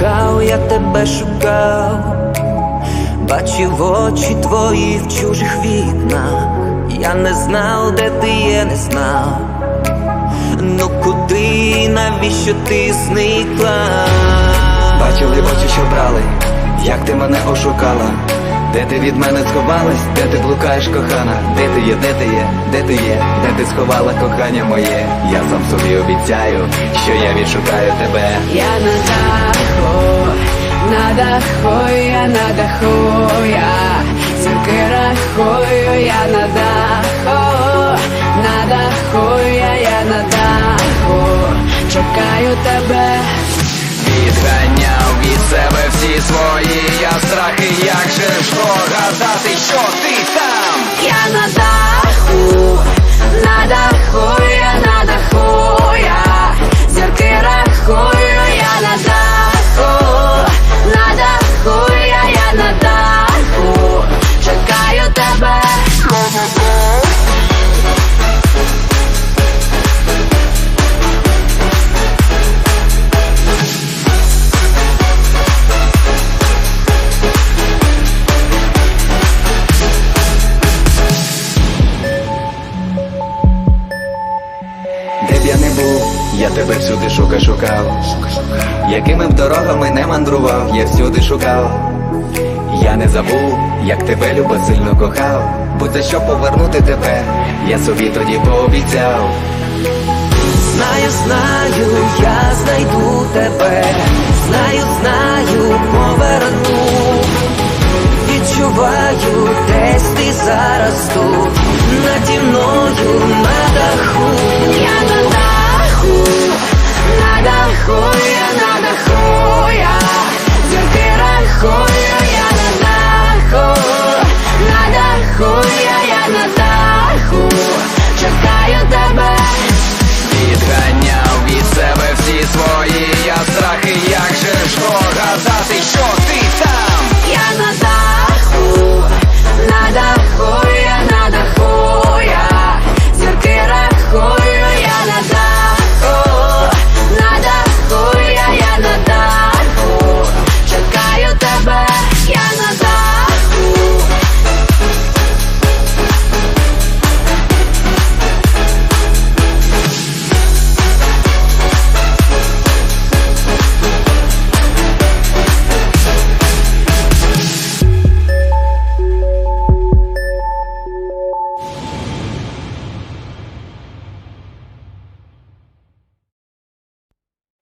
шукав, я тебе шукав, бачив очі твої в чужих вікнах. Я не знав, де ти є, не знав. Ну куди, навіщо ти зникла? Бачили очі, що брали, як ти мене ошукала. Де ти від мене сховалась, де ти блукаєш, кохана? Де ти є, де ти є, де ти є, де ти сховала кохання моє? Я сам собі обіцяю, що я відшукаю тебе. Я на даху, на даху, я на даху, я зірки рахую, я на даху, на даху, я, я на даху, чекаю тебе. Відганяв від себе всі свої я страхи, як же ж догадати, що ти там? Я на я тебе всюди шука шукав. Якими б дорогами не мандрував, я всюди шукав. Я не забув, як тебе любо сильно кохав. Будь за що повернути тебе, я собі тоді пообіцяв. Знаю, знаю, я знайду тебе, знаю, знаю, поверну. Відчуваю, десь ти зараз тут, наді мною.